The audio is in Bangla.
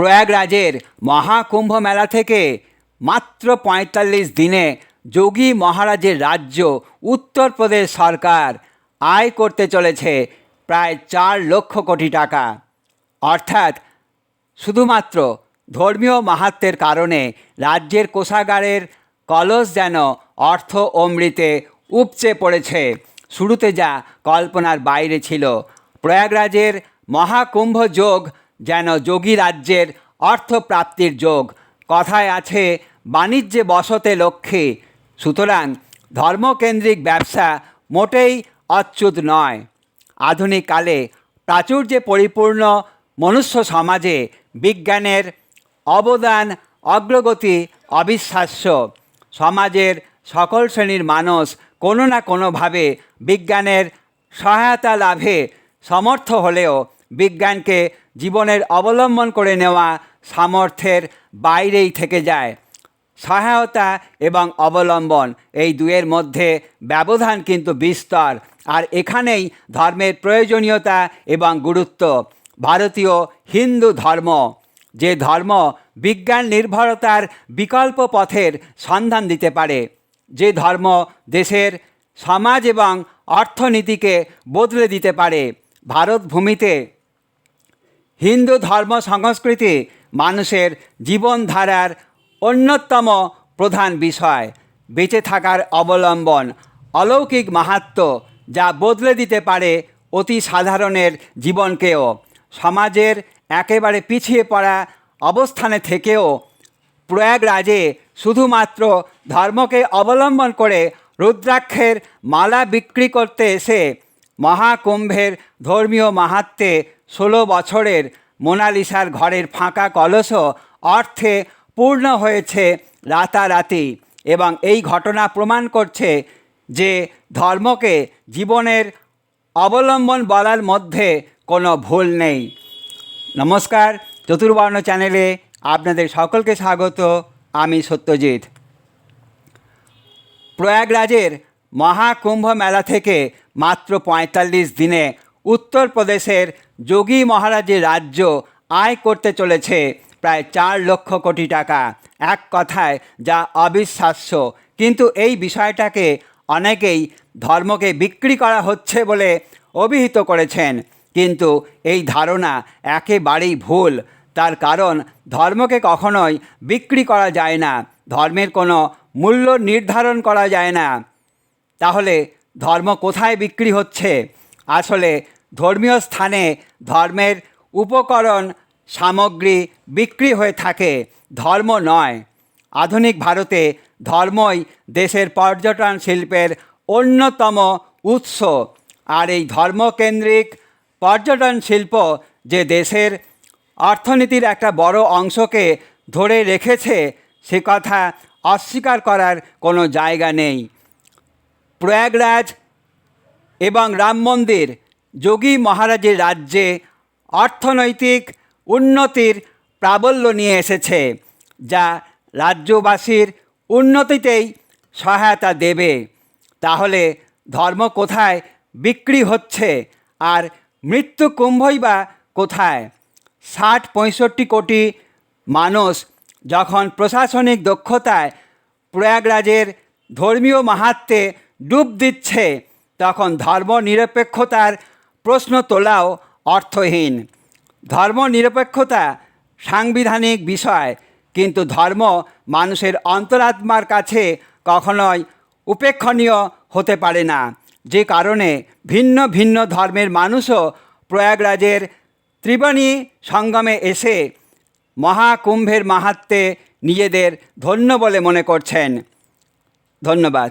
প্রয়াগরাজের মহাকুম্ভ মেলা থেকে মাত্র পঁয়তাল্লিশ দিনে যোগী মহারাজের রাজ্য উত্তরপ্রদেশ সরকার আয় করতে চলেছে প্রায় চার লক্ষ কোটি টাকা। অর্থাৎ শুধুমাত্র ধর্মীয় মাহাত্মের কারণে রাজ্যের কোষাগারের কলস যেন অর্থ অমৃতে উপচে পড়েছে। শুরুতে যা কল্পনার বাইরে ছিল। প্রয়াগরাজের মহাকুম্ভ যোগ যেন যোগী রাজ্যের অর্থপ্রাপ্তির যোগ। কথায় আছে, বাণিজ্যে বসতে লক্ষ্যে সুতরাং ধর্মকেন্দ্রিক ব্যবসা মোটেই অচ্যুত নয়। আধুনিক কালে প্রাচুর্যে পরিপূর্ণ মনুষ্য সমাজে বিজ্ঞানের অবদান, অগ্রগতি অবিশ্বাস্য। সমাজের সকল শ্রেণির মানুষ কোনো না কোনোভাবে বিজ্ঞানের সহায়তা লাভে সমর্থ হলেও বিজ্ঞানকে জীবনের অবলম্বন করে নেওয়া সামর্থ্যের বাইরেই থেকে যায়। সহায়তা এবং অবলম্বন এই দুয়ের মধ্যে ব্যবধান কিন্তু বিস্তর। আর এখানেই ধর্মের প্রয়োজনীয়তা এবং গুরুত্ব। ভারতীয় হিন্দু ধর্ম, যে ধর্ম বিজ্ঞান নির্ভরতার বিকল্প পথের সন্ধান দিতে পারে, যে ধর্ম দেশের সমাজ এবং অর্থনীতিকে বদলে দিতে পারে। ভারত ভূমিতে হিন্দু ধর্ম সংস্কৃতি মানুষের জীবনধারার অন্যতম প্রধান বিষয়। বেঁচে থাকার অবলম্বন, অলৌকিক মাহাত্ম যা বদলে দিতে পারে অতি সাধারণের জীবনকেও। সমাজের একেবারে পিছিয়ে পড়া অবস্থানে থেকেও প্রয়াগরাজে শুধুমাত্র ধর্মকে অবলম্বন করে রুদ্রাক্ষের মালা বিক্রি করতে এসে মহাকুম্ভের ধর্মীয় মাহাত্মে ষোলো বছরের মোনালিসার ঘরের ফাঁকা কলসও অর্থে পূর্ণ হয়েছে রাতারাতি এবং এই ঘটনা প্রমাণ করছে যে ধর্মকে জীবনের অবলম্বন বলার মধ্যে কোনো ভুল নেই। নমস্কার, চতুর্বর্ণ চ্যানেলে আপনাদের সকলকে স্বাগত। আমি সত্যজিৎ। প্রয়াগরাজের মহাকুম্ভ মেলা থেকে মাত্র পঁয়তাল্লিশ দিনে উত্তরপ্রদেশের যোগী মহারাজের রাজ্য আয় করতে চলেছে প্রায় চার লক্ষ কোটি টাকা। এক কথায়, যা অবিশ্বাস্য। কিন্তু এই বিষয়টাকে অনেকেই ধর্মকে বিক্রি করা হচ্ছে বলে অভিহিত করেছেন। কিন্তু এই ধারণা একেবারেই ভুল। তার কারণ, ধর্মকে কখনোই বিক্রি করা যায় না। ধর্মের কোনো মূল্য নির্ধারণ করা যায় না। তাহলে ধর্ম কোথায় বিক্রি হচ্ছে? আসলে ধর্মীয় স্থানে ধর্মের উপকরণ সামগ্রী বিক্রি হয়ে থাকে, ধর্ম নয়। আধুনিক ভারতে ধর্মই দেশের পর্যটন শিল্পের অন্যতম উৎস, আর এই ধর্মকেন্দ্রিক পর্যটন শিল্প যে দেশের অর্থনীতির একটা বড় অংশকে ধরে রেখেছে, সে কথা অস্বীকার করার কোনো জায়গা নেই। প্রয়াগরাজ এবং রাম মন্দির যোগী মহারাজের রাজ্যে অর্থনৈতিক উন্নতির প্রাবল্য নিয়ে এসেছে, যা রাজ্যবাসীর উন্নতিতেই সহায়তা দেবে। তাহলে ধর্ম কোথায় বিক্রি হচ্ছে আর মৃত্যু কুম্ভই বা কোথায়? ষাট পঁয়ষট্টি কোটি মানুষ যখন প্রশাসনিক দক্ষতায় প্রয়াগরাজের ধর্মীয় মাহাত্মে ডুব দিচ্ছে। তখন ধর্ম নিরপেক্ষতার প্রশ্ন তোলাও অর্থহীন। ধর্ম নিরপেক্ষতা সাংবিধানিক বিষয়, কিন্তু ধর্ম মানুষের অন্তরাত্মার কাছে কখনোই উপেক্ষণীয় হতে পারে না। যে কারণে ভিন্ন ভিন্ন ধর্মের মানুষও প্রয়াগরাজের ত্রিবেণী সঙ্গমে এসে মহাকুম্ভের মাহাত্মে নিজেদের ধন্য বলে মনে করছেন। ধন্যবাদ।